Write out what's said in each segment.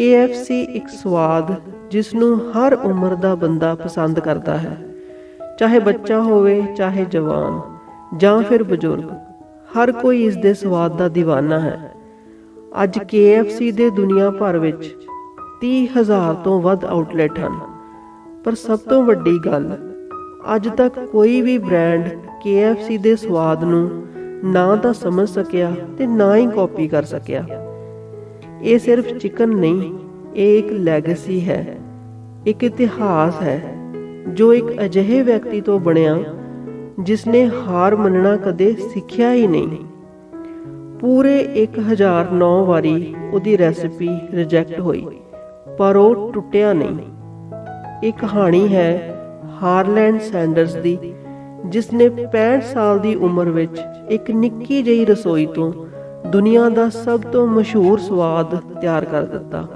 KFC ਇੱਕ ਸਵਾਦ ਜਿਸ ਨੂੰ ਹਰ ਉਮਰ ਦਾ ਬੰਦਾ ਪਸੰਦ ਕਰਦਾ ਹੈ। ਚਾਹੇ ਬੱਚਾ ਹੋਵੇ, ਚਾਹੇ ਜਵਾਨ, ਜਾਂ ਫਿਰ ਬਜ਼ੁਰਗ, ਹਰ ਕੋਈ ਇਸ ਦੇ ਸਵਾਦ ਦਾ دیਵਾਨਾ ਹੈ। ਅੱਜ KFC ਦੇ ਦੁਨੀਆ ਭਰ ਵਿੱਚ 30000 ਤੋਂ ਵੱਧ ਆਊਟਲੈਟ ਹਨ। ਪਰ ਸਭ ਤੋਂ ਵੱਡੀ ਗੱਲ, ਅੱਜ ਤੱਕ ਕੋਈ ਵੀ ਬ੍ਰਾਂਡ KFC ਦੇ ਸਵਾਦ ਨੂੰ ਨਾ ਤਾਂ ਸਮਝ ਸਕਿਆ ਤੇ ਨਾ ਹੀ ਕਾਪੀ ਕਰ ਸਕਿਆ। ਇਹ ਸਿਰਫ ਚਿਕਨ ਨਹੀਂ, ਇਹ ਇੱਕ ਲੈਗੇਸੀ ਹੈ, ਇੱਕ ਇਤਿਹਾਸ ਹੈ, ਜੋ ਇੱਕ ਅਜਿਹੇ ਵਿਅਕਤੀ ਤੋਂ ਬਣਿਆ ਜਿਸ ਨੇ ਹਾਰ ਮੰਨਣਾ ਕਦੇ ਸਿੱਖਿਆ ਹੀ ਨਹੀਂ। ਪੂਰੇ 1009 ਵਾਰੀ ਉਹਦੀ ਰੈਸਿਪੀ ਰਿਜੈਕਟ ਹੋਈ, ਪਰ ਉਹ ਟੁੱਟਿਆ ਨਹੀਂ। ਇਹ ਕਹਾਣੀ ਹੈ ਹਾਰਲੈਂਡ ਸੈਂਡਰਸ ਦੀ ਜਿਸ ਨੇ 65 ਸਾਲ ਦੀ ਉਮਰ ਵਿੱਚ ਇੱਕ ਨਿੱਕੀ ਜਿਹੀ ਰਸੋਈ ਤੋਂ ਦੁਨੀਆ ਦਾ ਸਭ ਤੋਂ ਮਸ਼ਹੂਰ ਸਵਾਦ ਤਿਆਰ ਕਰ ਦਿੱਤਾ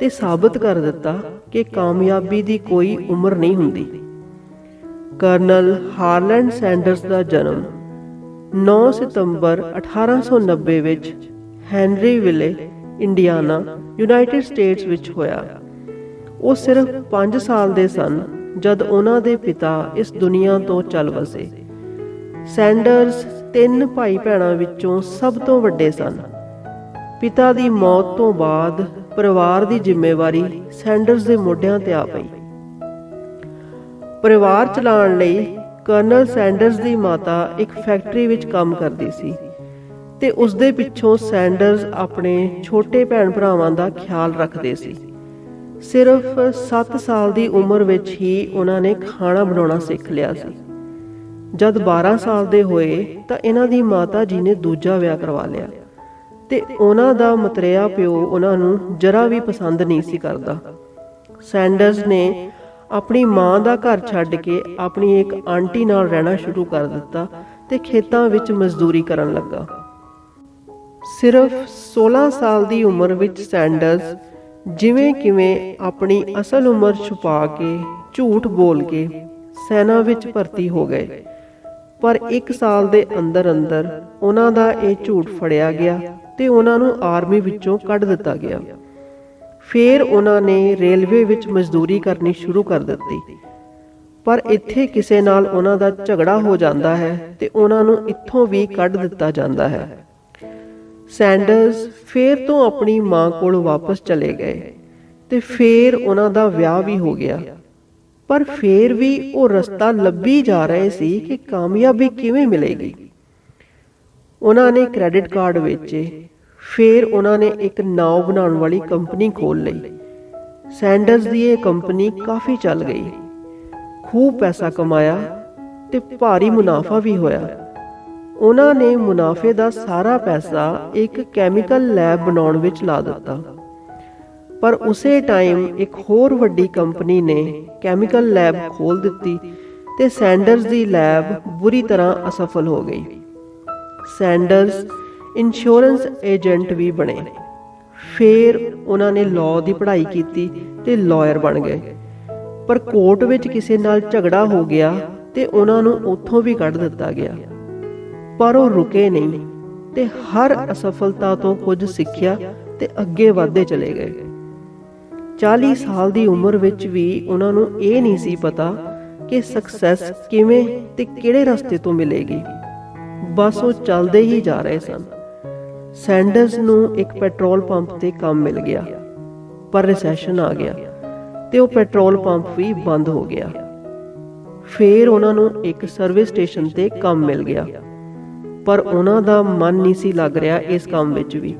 ਤੇ ਸਾਬਤ ਕਰ ਦਿੱਤਾ ਕਿ ਕਾਮਯਾਬੀ ਦੀ ਕੋਈ ਉਮਰ ਨਹੀਂ ਹੁੰਦੀ। ਕਰਨਲ ਹਾਰਲੈਂਡ ਸੈਂਡਰਸ ਦਾ ਜਨਮ 9 ਸਤੰਬਰ 1890 ਵਿੱਚ Henryville, Indiana, United States ਵਿੱਚ ਹੋਇਆ। ਉਹ ਸਿਰਫ 5 ਸਾਲ ਦੇ ਸਨ ਜਦ ਉਹਨਾਂ ਦੇ ਪਿਤਾ ਇਸ ਦੁਨੀਆ ਤੋਂ ਚੱਲ ਵਸੇ। ਸੈਂਡਰਸ ਤਿੰਨ ਭਾਈ ਭੈਣਾਂ ਵਿੱਚੋਂ ਸਭ ਤੋਂ ਵੱਡੇ ਸਨ। ਪਿਤਾ ਦੀ ਮੌਤ ਤੋਂ ਬਾਅਦ ਪਰਿਵਾਰ ਦੀ ਜ਼ਿੰਮੇਵਾਰੀ ਸੈਂਡਰਸ ਦੇ ਮੋਢਿਆਂ ਤੇ ਆ ਪਈ। ਪਰਿਵਾਰ ਚਲਾਉਣ ਲਈ ਕਰਨਲ ਸੈਂਡਰਸ ਦੀ ਮਾਤਾ ਇੱਕ ਫੈਕਟਰੀ ਵਿੱਚ ਕੰਮ ਕਰਦੀ ਸੀ ਤੇ ਉਸ ਦੇ ਪਿੱਛੋਂ ਸੈਂਡਰਸ ਆਪਣੇ ਛੋਟੇ ਭੈਣ ਭਰਾਵਾਂ ਦਾ ਖਿਆਲ ਰੱਖਦੇ ਸੀ। ਸਿਰਫ 7 ਸਾਲ ਦੀ ਉਮਰ ਵਿੱਚ ਹੀ ਉਹਨਾਂ ਨੇ ਖਾਣਾ ਬਣਾਉਣਾ ਸਿੱਖ ਲਿਆ ਸੀ। ਜਦ 12 ਸਾਲ ਦੇ ਹੋਏ ਤਾਂ ਇਹਨਾਂ ਦੀ ਮਾਤਾ ਜੀ ਨੇ ਦੂਜਾ ਵਿਆਹ ਕਰਵਾ ਲਿਆ ਤੇ ਉਹਨਾਂ ਦਾ ਮਤਰੇਆ ਪਿਓ ਉਹਨਾਂ ਨੂੰ ਜਰਾ ਵੀ ਪਸੰਦ ਨਹੀਂ ਸੀ ਕਰਦਾ। ਸੈਂਡਰਸ ਨੇ ਆਪਣੀ ਮਾਂ ਦਾ ਘਰ ਛੱਡ ਕੇ ਆਪਣੀ ਇੱਕ ਆਂਟੀ ਨਾਲ ਰਹਿਣਾ ਸ਼ੁਰੂ ਕਰ ਦਿੱਤਾ ਤੇ ਖੇਤਾਂ ਵਿੱਚ ਮਜ਼ਦੂਰੀ ਕਰਨ ਲੱਗਾ। ਸਿਰਫ 16 ਸਾਲ ਦੀ ਉਮਰ ਵਿੱਚ ਸੈਂਡਰਸ ਜਿਵੇਂ ਕਿਵੇਂ ਆਪਣੀ ਅਸਲ ਉਮਰ ਛੁਪਾ ਕੇ, ਝੂਠ ਬੋਲ ਕੇ ਸੈਨਾ ਵਿੱਚ ਭਰਤੀ ਹੋ ਗਏ। ਪਰ 1 ਸਾਲ ਦੇ ਅੰਦਰ ਅੰਦਰ ਉਹਨਾਂ ਦਾ ਇਹ ਝੂਠ ਫੜਿਆ ਗਿਆ ਤੇ ਉਹਨਾਂ ਨੂੰ ਆਰਮੀ ਵਿੱਚੋਂ ਕੱਢ ਦਿੱਤਾ ਗਿਆ। ਫਿਰ ਉਹਨਾਂ ਨੇ ਰੇਲਵੇ ਵਿੱਚ ਮਜ਼ਦੂਰੀ ਕਰਨੀ ਸ਼ੁਰੂ ਕਰ ਦਿੱਤੀ। ਪਰ ਇੱਥੇ ਕਿਸੇ ਨਾਲ ਉਹਨਾਂ ਦਾ ਝਗੜਾ ਹੋ ਜਾਂਦਾ ਹੈ ਤੇ ਉਹਨਾਂ ਨੂੰ ਇੱਥੋਂ ਵੀ ਕੱਢ ਦਿੱਤਾ ਜਾਂਦਾ ਹੈ। ਸੈਂਡਰਸ ਫੇਰ ਤੋਂ ਆਪਣੀ ਮਾਂ ਕੋਲ ਵਾਪਸ ਚਲੇ ਗਏ ਤੇ ਫੇਰ ਉਹਨਾਂ ਦਾ ਵਿਆਹ ਵੀ ਹੋ ਗਿਆ। ਪਰ ਫੇਰ ਵੀ ਉਹ ਰਸਤਾ ਲੱਭੀ ਜਾ ਰਹੇ ਸੀ ਕਿ ਕਾਮਯਾਬੀ ਕਿਵੇਂ ਮਿਲੇਗੀ। ਉਹਨਾਂ ਨੇ ਕ੍ਰੈਡਿਟ ਕਾਰਡ ਵੇਚੇ। ਫਿਰ ਉਹਨਾਂ ਨੇ ਇੱਕ ਨਾव ਬਣਾਉਣ ਵਾਲੀ ਕੰਪਨੀ ਖੋਲ ਲਈ। ਸੈਂਡਰਸ ਦੀ ਇਹ ਕੰਪਨੀ ਕਾਫੀ ਚੱਲ ਗਈ। ਖੂਬ ਪੈਸਾ ਕਮਾਇਆ ਤੇ ਭਾਰੀ ਮੁਨਾਫਾ ਵੀ ਹੋਇਆ। ਉਹਨਾਂ ਨੇ ਮੁਨਾਫੇ ਦਾ ਸਾਰਾ ਪੈਸਾ ਇੱਕ ਕੈਮੀਕਲ ਲੈਬ ਬਣਾਉਣ ਵਿੱਚ ਲਾ ਦਿੱਤਾ। ਪਰ ਉਸੇ ਟਾਈਮ ਇੱਕ ਹੋਰ ਵੱਡੀ ਕੰਪਨੀ ਨੇ ਕੈਮੀਕਲ ਲੈਬ ਖੋਲ ਦਿੱਤੀ ਤੇ ਸੈਂਡਰਸ ਦੀ ਲੈਬ ਬੁਰੀ ਤਰ੍ਹਾਂ ਅਸਫਲ ਹੋ ਗਈ। ਸੈਂਡਰਸ ਇੰਸ਼ੋਰੈਂਸ ਏਜੰਟ ਵੀ ਬਣੇ। ਫਿਰ ਉਹਨਾਂ ਨੇ ਲਾਅ ਦੀ ਪੜ੍ਹਾਈ ਕੀਤੀ ਤੇ ਲਾਇਰ ਬਣ ਗਏ। ਪਰ ਕੋਰਟ ਵਿੱਚ ਕਿਸੇ ਨਾਲ ਝਗੜਾ ਹੋ ਗਿਆ ਤੇ ਉਹਨਾਂ ਨੂੰ ਉੱਥੋਂ ਵੀ ਕੱਢ ਦਿੱਤਾ ਗਿਆ। ਪਰ ਉਹ ਰੁਕੇ ਨਹੀਂ ਤੇ ਹਰ ਅਸਫਲਤਾ ਤੋਂ ਕੁਝ ਸਿੱਖਿਆ ਤੇ ਅੱਗੇ ਵਧਦੇ ਚਲੇ ਗਏ। 40 ਸਾਲ ਦੀ ਉਮਰ ਵਿੱਚ ਵੀ ਉਹਨਾਂ ਨੂੰ ਇਹ ਨਹੀਂ ਸੀ ਪਤਾ ਕਿ ਸਕਸੈਸ ਕਿਵੇਂ ਤੇ ਕਿਹੜੇ ਰਸਤੇ ਤੋਂ ਮਿਲੇਗੀ। ਬਸ ਉਹ ਚੱਲਦੇ ਹੀ ਜਾ ਰਹੇ ਸਨ। ਸੈਂਡਰਸ ਨੂੰ ਇੱਕ ਪੈਟਰੋਲ ਪੰਪ ਤੇ ਕੰਮ ਮਿਲ ਗਿਆ, ਪਰ ਰਿਸੈਸ਼ਨ ਆ ਗਿਆ ਤੇ ਉਹ ਪੈਟਰੋਲ ਪੰਪ ਵੀ ਬੰਦ ਹੋ ਗਿਆ। ਫਿਰ ਉਹਨਾਂ ਨੂੰ ਇੱਕ ਸਰਵਿਸ ਸਟੇਸ਼ਨ ਤੇ ਕੰਮ ਮਿਲ ਗਿਆ, ਪਰ ਉਹਨਾਂ ਦਾ ਮਨ ਨਹੀਂ ਸੀ ਲੱਗ ਰਿਹਾ ਇਸ ਕੰਮ ਵਿੱਚ ਵੀ।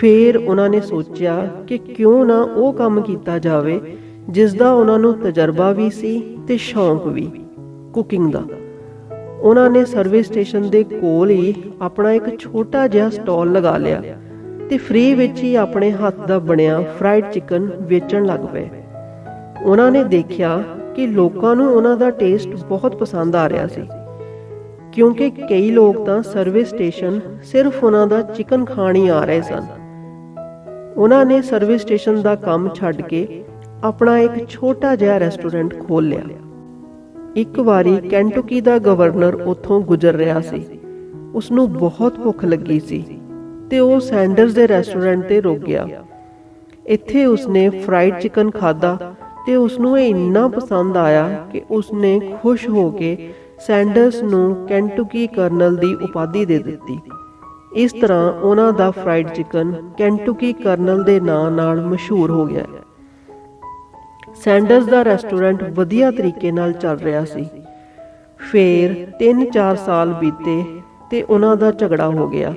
ਫਿਰ ਉਹਨਾਂ ਨੇ ਸੋਚਿਆ ਕਿ ਕਿਉਂ ਨਾ ਉਹ ਕੰਮ ਕੀਤਾ ਜਾਵੇ ਜਿਸ ਦਾ ਉਹਨਾਂ ਨੂੰ ਤਜਰਬਾ ਵੀ ਸੀ ਤੇ ਸ਼ੌਂਕ ਵੀ ਕੁਕਿੰਗ ਦਾ। ਉਹਨਾਂ ਨੇ ਸਰਵਿਸ ਸਟੇਸ਼ਨ ਦੇ ਕੋਲ ਹੀ ਆਪਣਾ ਇੱਕ ਛੋਟਾ ਜਿਹਾ ਸਟਾਲ ਲਗਾ ਲਿਆ ਤੇ ਫ੍ਰੀ ਵਿੱਚ ਹੀ ਆਪਣੇ ਹੱਥ ਦਾ ਬਣਿਆ ਫਰਾਈਡ ਚਿਕਨ ਵੇਚਣ ਲੱਗ ਪਏ। ਉਹਨਾਂ ਨੇ ਦੇਖਿਆ ਕਿ ਲੋਕਾਂ ਨੂੰ ਉਹਨਾਂ ਦਾ ਟੇਸਟ ਬਹੁਤ ਪਸੰਦ ਆ ਰਿਹਾ ਸੀ। ਕਿਉਂਕਿ ਕਈ ਲੋਕ ਤਾਂ ਸਰਵਿਸ ਸਟੇਸ਼ਨ ਸਿਰਫ ਉਹਨਾਂ ਦਾ ਚਿਕਨ ਖਾਣ ਹੀ ਆ ਰਹੇ ਸਨ। ਉਹਨਾਂ ਨੇ ਸਰਵਿਸ ਸਟੇਸ਼ਨ ਦਾ ਕੰਮ ਛੱਡ ਕੇ ਆਪਣਾ ਇੱਕ ਛੋਟਾ ਜਿਹਾ ਰੈਸਟੋਰੈਂਟ ਖੋਲ੍ਹ ਲਿਆ। ਇੱਕ ਵਾਰੀ ਕੈਂਟਕੀ ਦਾ ਗਵਰਨਰ ਉੱਥੋਂ ਗੁਜ਼ਰ ਰਿਹਾ ਸੀ। ਉਸ ਨੂੰ ਬਹੁਤ ਭੁੱਖ ਲੱਗੀ ਸੀ ਤੇ ਉਹ ਸੈਂਡਰਸ ਦੇ ਰੈਸਟੋਰੈਂਟ ਤੇ ਰੁਕ ਗਿਆ। ਇੱਥੇ ਉਸਨੇ ਫਰਾਈਡ ਚਿਕਨ ਖਾਦਾ ਤੇ ਉਸਨੂੰ ਇਹ ਇੰਨਾ ਪਸੰਦ ਆਇਆ ਕਿ ਉਸਨੇ ਖੁਸ਼ ਹੋ ਕੇ ਸੈਂਡਰਸ ਨੂੰ ਕੈਂਟੂਕੀ ਕਰਨਲ ਦੀ ਉਪਾਧੀ ਦੇ ਦਿੱਤੀ। ਇਸ ਤਰ੍ਹਾਂ ਉਹਨਾਂ ਦਾ ਫਰਾਈਡ ਚਿਕਨ ਕੈਂਟੁਕੀ ਕਰਨਲ ਦੇ ਨਾਂ ਨਾਲ ਮਸ਼ਹੂਰ ਹੋ ਗਿਆ। ਸੈਂਡਰਸ ਦਾ ਰੈਸਟੋਰੈਂਟ ਵਧੀਆ ਤਰੀਕੇ ਨਾਲ ਚੱਲ ਰਿਹਾ ਸੀ। ਫੇਰ 3-4 ਸਾਲ ਬੀਤੇ ਤੇ ਉਹਨਾਂ ਦਾ ਝਗੜਾ ਹੋ ਗਿਆ।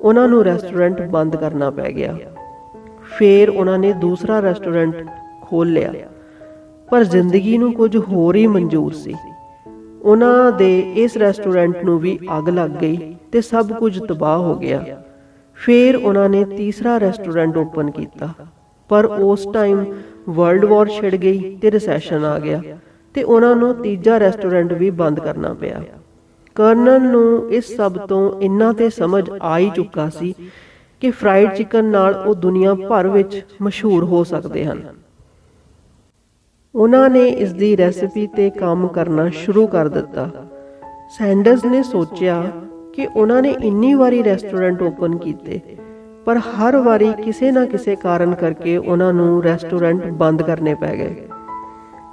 ਉਹਨਾਂ ਨੂੰ ਰੈਸਟੋਰੈਂਟ ਬੰਦ ਕਰਨਾ ਪੈ ਗਿਆ। ਫੇਰ ਉਹਨਾਂ ਨੇ ਦੂਸਰਾ ਰੈਸਟੋਰੈਂਟ ਖੋਲ੍ਹ ਲਿਆ। ਪਰ ਜ਼ਿੰਦਗੀ ਨੂੰ ਕੁਝ ਹੋਰ ਹੀ ਮਨਜ਼ੂਰ ਸੀ। ਉਹਨਾਂ ਦੇ ਇਸ ਰੈਸਟੋਰੈਂਟ ਨੂੰ ਵੀ ਅੱਗ ਲੱਗ ਗਈ। ਤੇ ਸਭ ਕੁਝ ਤਬਾਹ ਹੋ ਗਿਆ। ਫਿਰ ਉਹਨਾਂ ਨੇ ਤੀਸਰਾ ਰੈਸਟੋਰੈਂਟ ਓਪਨ ਕੀਤਾ। ਪਰ ਉਸ ਟਾਈਮ ਵਰਲਡ ਵਾਰ ਛਿੜ ਗਈ ਤੇ ਰਿਸੈਸ਼ਨ ਆ ਗਿਆ ਤੇ ਉਹਨਾਂ ਨੂੰ ਤੀਜਾ ਰੈਸਟੋਰੈਂਟ ਵੀ ਬੰਦ ਕਰਨਾ ਪਿਆ। ਕਰਨਲ ਨੂੰ ਇਸ ਸਭ ਤੋਂ ਇੰਨਾ ਤੇ ਸਮਝ ਆ ਹੀ ਚੁੱਕਾ ਸੀ ਕਿ ਫਰਾਈਡ ਚਿਕਨ ਨਾਲ ਉਹ ਦੁਨੀਆ ਭਰ ਵਿੱਚ ਮਸ਼ਹੂਰ ਹੋ ਸਕਦੇ ਹਨ। ਉਹਨਾਂ ਨੇ ਇਸ ਦੀ ਰੈਸਿਪੀ ਤੇ ਕੰਮ ਕਰਨਾ ਸ਼ੁਰੂ ਕਰ ਦਿੱਤਾ। ਸੈਂਡਰਸ ਨੇ ਸੋਚਿਆ ਕਿ ਉਹਨਾਂ ਨੇ ਇੰਨੀ ਵਾਰੀ ਰੈਸਟੋਰੈਂਟ ਓਪਨ ਕੀਤੇ, ਪਰ ਹਰ ਵਾਰੀ ਕਿਸੇ ਨਾ ਕਿਸੇ ਕਾਰਨ ਕਰਕੇ ਉਹਨਾਂ ਨੂੰ ਰੈਸਟੋਰੈਂਟ ਬੰਦ ਕਰਨੇ ਪੈ ਗਏ।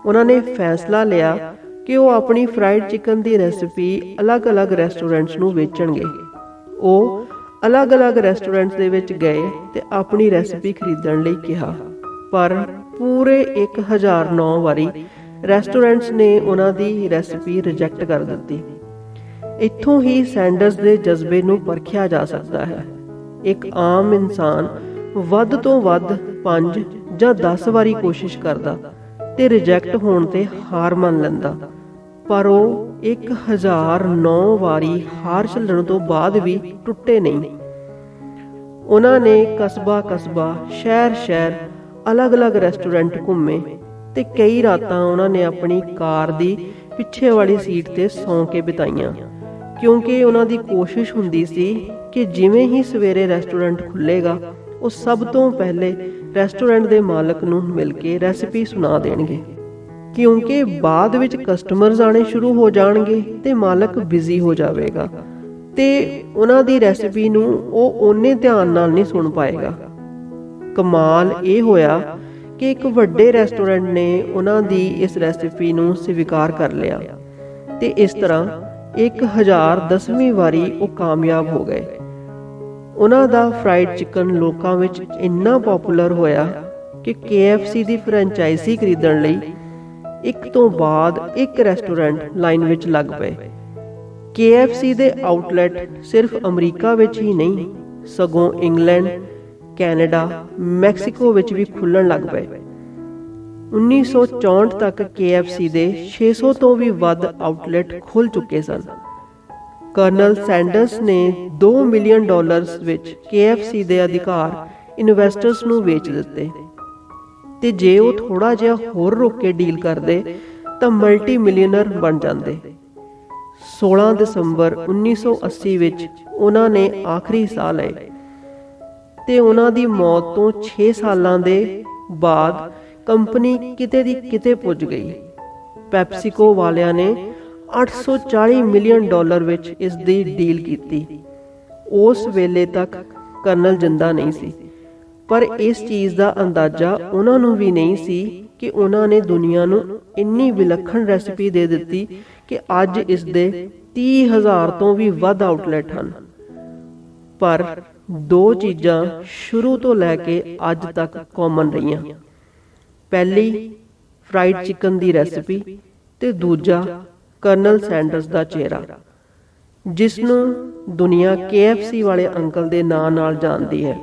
ਉਹਨਾਂ ਨੇ ਫੈਸਲਾ ਲਿਆ ਕਿ ਉਹ ਆਪਣੀ ਫਰਾਈਡ ਚਿਕਨ ਦੀ ਰੈਸਿਪੀ ਅਲੱਗ-ਅਲੱਗ ਰੈਸਟੋਰੈਂਟਸ ਨੂੰ ਵੇਚਣਗੇ। ਉਹ ਅਲੱਗ-ਅਲੱਗ ਰੈਸਟੋਰੈਂਟਸ ਦੇ ਵਿੱਚ ਗਏ ਤੇ ਆਪਣੀ ਰੈਸਿਪੀ ਖਰੀਦਣ ਲਈ ਕਿਹਾ, ਪਰ ਪੂਰੇ 1009 ਵਾਰੀ ਰੈਸਟੋਰੈਂਟਸ ਨੇ ਉਹਨਾਂ ਦੀ ਰੈਸਿਪੀ ਰਿਜੈਕਟ ਕਰ ਦਿੱਤੀ। ਇੱਥੋਂ ਹੀ ਸੈਂਡਰਸ ਦੇ ਜਜ਼ਬੇ ਨੂੰ ਪਰਖਿਆ ਜਾ ਸਕਦਾ ਹੈ। ਇੱਕ ਆਮ ਇਨਸਾਨ ਵੱਧ ਤੋਂ ਵੱਧ 5 ਜਾਂ 10 ਵਾਰੀ ਕੋਸ਼ਿਸ਼ ਕਰਦਾ ਤੇ ਰਿਜੈਕਟ ਹੋਣ ਤੇ ਹਾਰ ਮੰਨ ਲੈਂਦਾ। ਪਰ ਉਹ 1009 ਵਾਰੀ ਹਾਰ ਝੱਲਣ ਤੋਂ ਬਾਅਦ ਵੀ ਟੁੱਟੇ ਨਹੀਂ। ਉਹਨਾਂ ਨੇ ਕਸਬਾ ਕਸਬਾ, ਸ਼ਹਿਰ ਸ਼ਹਿਰ, ਅਲੱਗ-ਅਲੱਗ ਰੈਸਟੋਰੈਂਟ ਘੁੰਮੇ ਤੇ ਕਈ ਰਾਤਾਂ ਉਹਨਾਂ ਨੇ ਆਪਣੀ ਕਾਰ ਦੀ ਪਿੱਛੇ ਵਾਲੀ ਸੀਟ ਤੇ ਸੌਂ ਕੇ ਬਿਤਾਈਆਂ। ਕਿਉਂਕਿ ਉਹਨਾਂ ਦੀ ਕੋਸ਼ਿਸ਼ ਹੁੰਦੀ ਸੀ ਕਿ ਜਿਵੇਂ ਹੀ ਸਵੇਰੇ ਰੈਸਟੋਰੈਂਟ ਖੁੱਲੇਗਾ ਉਹ ਸਭ ਤੋਂ ਪਹਿਲੇ ਰੈਸਟੋਰੈਂਟ ਦੇ ਮਾਲਕ ਨੂੰ ਮਿਲ ਕੇ ਰੈਸਿਪੀ ਸੁਣਾ ਦੇਣਗੇ। ਕਿਉਂਕਿ ਬਾਅਦ ਵਿੱਚ ਕਸਟਮਰਸ ਆਣੇ ਸ਼ੁਰੂ ਹੋ ਜਾਣਗੇ ਤੇ ਮਾਲਕ ਬਿਜ਼ੀ ਹੋ ਜਾਵੇਗਾ ਤੇ ਉਹਨਾਂ ਦੀ ਰੈਸਿਪੀ ਨੂੰ ਉਹ ਓਨੇ ਧਿਆਨ ਨਾਲ ਨਹੀਂ ਸੁਣ ਪਾਏਗਾ। ਕਮਾਲ ਇਹ ਹੋਇਆ ਕਿ ਇੱਕ ਵੱਡੇ ਰੈਸਟੋਰੈਂਟ ਨੇ ਉਹਨਾਂ ਦੀ ਇਸ ਰੈਸਿਪੀ ਨੂੰ ਸਵੀਕਾਰ ਕਰ ਲਿਆ ਤੇ ਇਸ ਤਰ੍ਹਾਂ 1010ਵੀਂ ਵਾਰੀ ਉਹ ਕਾਮਯਾਬ ਹੋ ਗਏ। ਉਹਨਾਂ ਦਾ ਫਰਾਈਡ ਚਿਕਨ ਲੋਕਾਂ ਵਿੱਚ ਇੰਨਾ ਪਪੂਲਰ ਹੋਇਆ ਕਿ KFC ਦੀ ਫਰੈਂਚਾਈਜ਼ੀ ਖਰੀਦਣ ਲਈ ਇੱਕ ਤੋਂ ਬਾਅਦ ਇੱਕ ਰੈਸਟੋਰੈਂਟ ਲਾਈਨ ਵਿੱਚ ਲੱਗ ਪਏ। KFC ਦੇ ਆਊਟਲੈਟ ਸਿਰਫ ਅਮਰੀਕਾ ਵਿੱਚ ਹੀ ਨਹੀਂ, ਸਗੋਂ ਇੰਗਲੈਂਡ, ਕੈਨੇਡਾ, ਮੈਕਸੀਕੋ ਵਿੱਚ ਵੀ ਖੁੱਲਣ ਲੱਗ ਪਏ। 1964 ਤੱਕ KFC ਦੇ 600 ਤੋਂ ਵੀ ਵੱਧ ਆਊਟਲੈਟ ਖੁੱਲ ਚੁੱਕੇ ਸਨ। ਕਰਨਲ ਸੈਂਡਰਸ ਨੇ 2 ਮਿਲੀਅਨ ਡਾਲਰਸ ਵਿੱਚ KFC ਦੇ ਅਧਿਕਾਰ ਇਨਵੈਸਟਰਸ ਨੂੰ ਵੇਚ ਦਿੱਤੇ। ਤੇ ਜੇ ਉਹ ਥੋੜਾ ਜਿਹਾ ਹੋਰ ਰੋਕ ਕੇ ਡੀਲ ਕਰਦੇ, ਤਾਂ ਮਲਟੀ ਮਿਲੀਅਨਰ ਬਣ ਜਾਂਦੇ। 16 ਦਸੰਬਰ 1980 ਵਿੱਚ ਉਹਨਾਂ ਨੇ ਆਖਰੀ ਸਾਹ ਲਏ। ਤੇ ਉਹਨਾਂ ਦੀ ਮੌਤ ਤੋਂ 6 ਸਾਲਾਂ ਦੇ ਬਾਅਦ ਕੰਪਨੀ ਕਿਤੇ ਦੀ ਕਿਤੇ ਪੁੱਜ ਗਈ। ਪੈਪਸੀਕੋ ਵਾਲਿਆਂ ਨੇ 840 ਮਿਲੀਅਨ ਡਾਲਰ ਵਿੱਚ ਇਸ ਦੀ ਡੀਲ ਕੀਤੀ। ਉਸ ਵੇਲੇ ਤੱਕ ਕਰਨਲ ਜਿੰਦਾ ਨਹੀਂ ਸੀ। ਪਰ ਇਸ ਚੀਜ਼ ਦਾ ਅੰਦਾਜ਼ਾ ਉਹਨਾਂ ਨੂੰ ਵੀ ਨਹੀਂ ਸੀ ਕਿ ਉਹਨਾਂ ਨੇ ਦੁਨੀਆ ਨੂੰ ਇੰਨੀ ਵਿਲੱਖਣ ਰੈਸਿਪੀ ਦੇ ਦਿੱਤੀ ਕਿ ਅੱਜ ਇਸ ਦੇ 30000 ਤੋਂ ਵੀ ਵੱਧ ਆਊਟਲੈਟ ਹਨ। ਪਰ ਦੋ ਚੀਜ਼ਾਂ ਸ਼ੁਰੂ ਤੋਂ ਲੈ ਕੇ ਅੱਜ ਤੱਕ ਕਾਮਨ ਰਹੀਆਂ। ਪਹਿਲੀ ਫਰਾਈਡ ਚਿਕਨ ਦੀ ਰੈਸਿਪੀ ਤੇ ਦੂਜਾ ਕਰਨਲ ਸੈਂਡਰਸ ਦਾ ਚਿਹਰਾ ਜਿਸ ਨੂੰ ਦੁਨੀਆ KFC ਵਾਲੇ ਅੰਕਲ ਦੇ ਨਾਂ ਨਾਲ ਜਾਣਦੀ ਹੈ।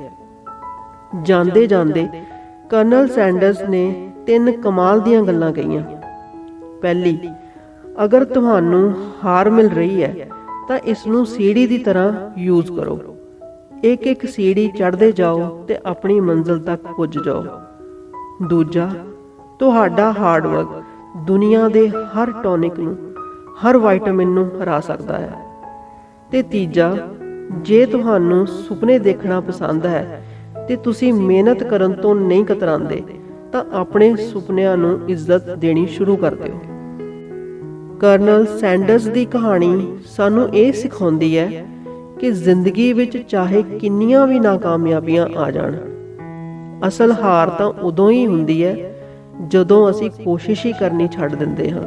ਜਾਂਦੇ ਜਾਂਦੇ ਕਰਨਲ ਸੈਂਡਰਸ ਨੇ ਤਿੰਨ ਕਮਾਲ ਦੀਆਂ ਗੱਲਾਂ ਕਹੀਆਂ। ਪਹਿਲੀ, ਅਗਰ ਤੁਹਾਨੂੰ ਹਾਰ ਮਿਲ ਰਹੀ ਹੈ, ਤਾਂ ਇਸ ਨੂੰ ਸੀੜੀ ਦੀ ਤਰ੍ਹਾਂ ਯੂਜ਼ ਕਰੋ। ਇੱਕ ਇੱਕ ਸੀੜੀ ਚੜ੍ਹਦੇ ਜਾਓ ਤੇ ਆਪਣੀ ਮੰਜ਼ਿਲ ਤੱਕ ਪੁੱਜ ਜਾਓ। ਦੂਜਾ, ਤੁਹਾਡਾ ਹਾਰਡ ਵਰਕ ਦੁਨੀਆ ਦੇ ਹਰ ਟੌਨਿਕ ਨੂੰ, ਹਰ ਵਿਟਾਮਿਨ ਨੂੰ ਹਰਾ ਸਕਦਾ ਹੈ। ਤੇ ਤੀਜਾ, ਜੇ ਤੁਹਾਨੂੰ ਸੁਪਨੇ ਦੇਖਣਾ ਪਸੰਦ ਹੈ ਤੇ ਤੁਸੀਂ ਮਿਹਨਤ ਕਰਨ ਤੋਂ ਨਹੀਂ ਕਤਰਾਉਂਦੇ, ਤਾਂ ਆਪਣੇ ਸੁਪਨਿਆਂ ਨੂੰ ਇੱਜ਼ਤ ਦੇਣੀ ਸ਼ੁਰੂ ਕਰ ਦਿਓ। ਕਰਨਲ ਸੈਂਡਰਸ ਦੀ ਕਹਾਣੀ ਸਾਨੂੰ ਇਹ ਸਿਖਾਉਂਦੀ ਹੈ ਕਿ ਜ਼ਿੰਦਗੀ ਵਿੱਚ ਚਾਹੇ ਕਿੰਨੀਆਂ ਵੀ ਨਾਕਾਮਯਾਬੀਆਂ ਆ ਜਾਣ ਅਸਲ ਹਾਰ ਤਾਂ ਉਦੋਂ ਹੀ ਹੁੰਦੀ ਹੈ ਜਦੋਂ ਅਸੀਂ ਕੋਸ਼ਿਸ਼ ਹੀ ਕਰਨੀ ਛੱਡ ਦਿੰਦੇ ਹਾਂ।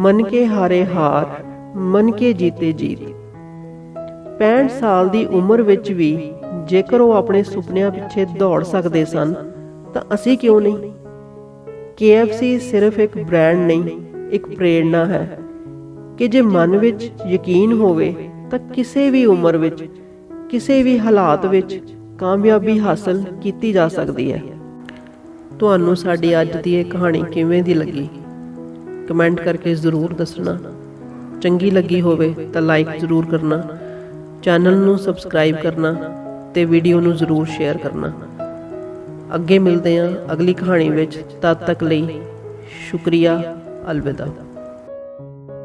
ਮਨ ਕੇ ਹਾਰੇ ਹਾਰ, ਮਨ ਕੇ ਜੀਤੇ ਜੀਤ। 65 ਸਾਲ ਦੀ ਉਮਰ ਵਿੱਚ ਵੀ ਜੇਕਰ ਉਹ ਆਪਣੇ ਸੁਪਨਿਆਂ ਪਿੱਛੇ ਦੌੜ ਸਕਦੇ ਸਨ, ਤਾਂ ਅਸੀਂ ਕਿਉਂ ਨਹੀਂ? KFC ਸਿਰਫ ਇੱਕ ਬ੍ਰਾਂਡ ਨਹੀਂ, ਇੱਕ ਪ੍ਰੇਰਣਾ ਹੈ ਕਿ ਜੇ ਮਨ ਵਿੱਚ ਯਕੀਨ ਹੋਵੇ ਤਾਂ ਕਿਸੇ ਵੀ ਉਮਰ ਵਿੱਚ, ਕਿਸੇ ਵੀ ਹਾਲਾਤ ਵਿੱਚ ਕਾਮਯਾਬੀ ਹਾਸਲ ਕੀਤੀ ਜਾ ਸਕਦੀ ਹੈ। ਤੁਹਾਨੂੰ ਸਾਡੀ ਅੱਜ ਦੀ ਇਹ ਕਹਾਣੀ ਕਿਵੇਂ ਦੀ ਲੱਗੀ? ਕਮੈਂਟ ਕਰਕੇ ਜ਼ਰੂਰ ਦੱਸਣਾ। ਚੰਗੀ ਲੱਗੀ ਹੋਵੇ ਤਾਂ ਲਾਈਕ ਜ਼ਰੂਰ ਕਰਨਾ। ਚੈਨਲ ਨੂੰ ਸਬਸਕ੍ਰਾਈਬ ਕਰਨਾ ਤੇ ਵੀਡੀਓ ਨੂੰ ਜ਼ਰੂਰ ਸ਼ੇਅਰ ਕਰਨਾ। ਅੱਗੇ ਮਿਲਦੇ ਹਾਂ ਅਗਲੀ ਕਹਾਣੀ ਵਿੱਚ। ਤਦ ਤੱਕ ਲਈ ਸ਼ੁਕਰੀਆ। ਅਲਵਿਦਾ।